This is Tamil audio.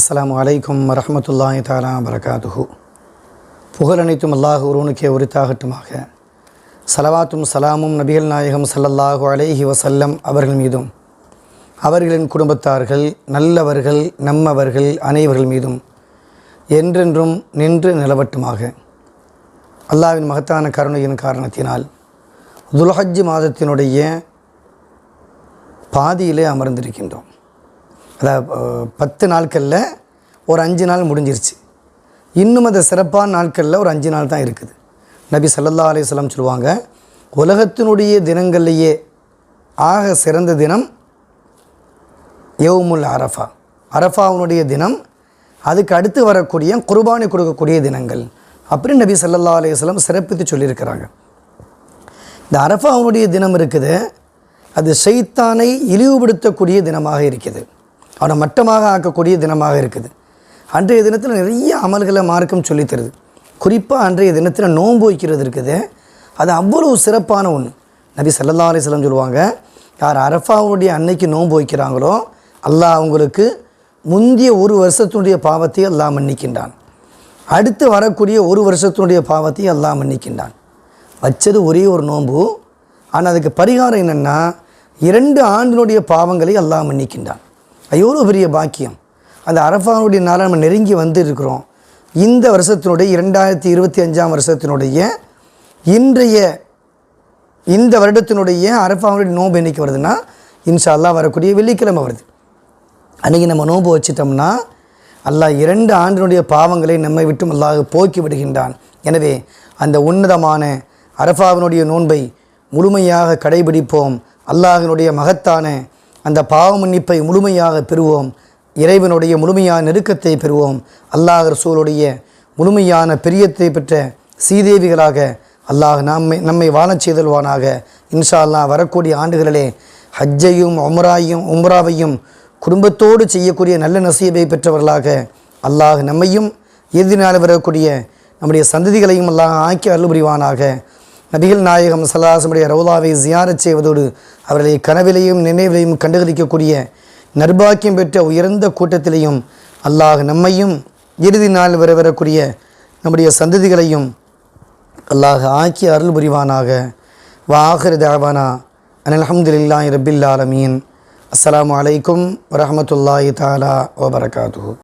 அஸ்லாம் அலைக்கும் வரஹ்மத்துல்லாஹி தாலா வரகாத்துஹு புகழ் அனைத்தும் அல்லாஹ் ஒருவனுக்கே உரித்தாகட்டுமாக. சலவாத்தும் சலாமும் நபிகள் நாயகம் சல்லல்லாஹு அலைஹி வசல்லம் அவர்கள் மீதும் அவர்களின் குடும்பத்தார்கள் நல்லவர்கள் நம்மவர்கள் அனைவர்கள் மீதும் என்றென்றும் நின்று நிலவட்டுமாக. அல்லாஹ்வின் மகத்தான கருணையின் காரணத்தினால் துல்ஹஜ் மாதத்தினுடைய பாதியிலே அமர்ந்திருக்கின்றோம். அதாவது பத்து நாட்களில் ஒரு அஞ்சு நாள் முடிஞ்சிருச்சு. இன்னும் அந்த சிறப்பான நாட்களில் ஒரு அஞ்சு நாள் தான் இருக்குது. நபி சல்லா அலைஹி சொல்லுவாங்க உலகத்தினுடைய தினங்கள்லேயே ஆக சிறந்த தினம் யவுமுல் அரஃபா. அரஃபாவுனுடைய தினம் அதுக்கு அடுத்து வரக்கூடிய குர்பானி கொடுக்கக்கூடிய தினங்கள் அப்படின்னு நபி சல்லா அலையம் சிறப்பித்து சொல்லியிருக்கிறாங்க. இந்த அரஃபாவுனுடைய தினம் இருக்குது அது சைத்தானை இழிவுபடுத்தக்கூடிய தினமாக இருக்குது. அவனை மட்டமாக ஆக்கக்கூடிய தினமாக இருக்குது. அன்றைய தினத்தில் நிறைய அமல்களை மார்க்கம் சொல்லித்தருது. குறிப்பாக அன்றைய தினத்தில் நோன்பு வைக்கிறது இருக்குது. அது அவ்வளவு சிறப்பான ஒன்று நபி சல்லா அலிஸ்லாம் சொல்லுவாங்க யார் அரஃபாவுடைய அன்னைக்கு நோன்பு வைக்கிறாங்களோ அல்லாஹ் அவங்களுக்கு முந்தைய ஒரு வருஷத்தினுடைய பாவத்தை அல்லாஹ் மன்னிக்கின்றான். அடுத்து வரக்கூடிய ஒரு வருஷத்தினுடைய பாவத்தை அல்லாஹ் மன்னிக்கின்றான். வச்சது ஒரே ஒரு நோன்பு. ஆனால் அதுக்கு பரிகாரம் என்னென்னா இரண்டு ஆண்டினுடைய பாவங்களை அல்லாஹ் மன்னிக்கின்றான். அது எவ்வளோ பெரிய பாக்கியம்? அந்த அரஃபாவுடைய நாளை நம்ம நெருங்கி வந்து இருக்கிறோம் இந்த வருஷத்தினுடைய இரண்டாயிரத்தி இருபத்தி அஞ்சாம் வருஷத்தினுடைய இன்றைய இந்த வருடத்தினுடைய அரஃபாவுடைய நோன்பு என்றைக்கு வருதுன்னா இன்ஷா அல்லாஹ் வரக்கூடிய வெள்ளிக்கிழமை வருது. அன்றைக்கி நம்ம நோன்பு வச்சிட்டோம்னா அல்லாஹ் இரண்டு ஆண்டினுடைய பாவங்களை நம்மை விட்டும் அல்லாஹ் போக்கி விடுகின்றான். எனவே அந்த உன்னதமான அரஃபாவினுடைய நோன்பை முழுமையாக கடைபிடிப்போம். அல்லாஹினுடைய மகத்தான அந்த பாவ மன்னிப்பை முழுமையாக பெறுவோம். இறைவனுடைய முழுமையான நெருக்கத்தை பெறுவோம். அல்லாஹ் ரசூலுடைய முழுமையான பிரியத்தை பெற்ற சீதேவிகளாக அல்லாஹ் நம்மை நம்மை வாழச் செய்தல்வானாக. இன்ஷா அல்லாஹ் வரக்கூடிய ஆண்டுகளிலே ஹஜ்ஜையும் உம்ராயும் உம்ராவையும் குடும்பத்தோடு செய்யக்கூடிய நல்ல நசீபை பெற்றவர்களாக அல்லாஹ் நம்மையும் இறுதி நாள் வரக்கூடிய நம்முடைய சந்ததிகளையும் அல்லாஹ் ஆக்கி அருள் புரிவானாக நபிகள் நாயகம் சல்லாசமுடைய ரவுலாவை ஜியாரச் செய்வதோடு அவர்களை கனவிலையும் நினைவிலையும் கண்டுகளிக்கக்கூடிய நர்பாக்கியம் பெற்ற உயர்ந்த கூட்டத்திலையும் அல்லாஹ் நம்மையும் இறுதி நாள் வர வரக்கூடிய நம்முடைய சந்ததிகளையும் அல்லாஹ் ஆக்கி அருள் புரிவானாக. வாஹர் தாவானா அனில் ரபில்லாலமீன் அஸ்லாம் ஆலமீன். அஸ்ஸலாமு அலைக்கும் தாலா வபரகாத்து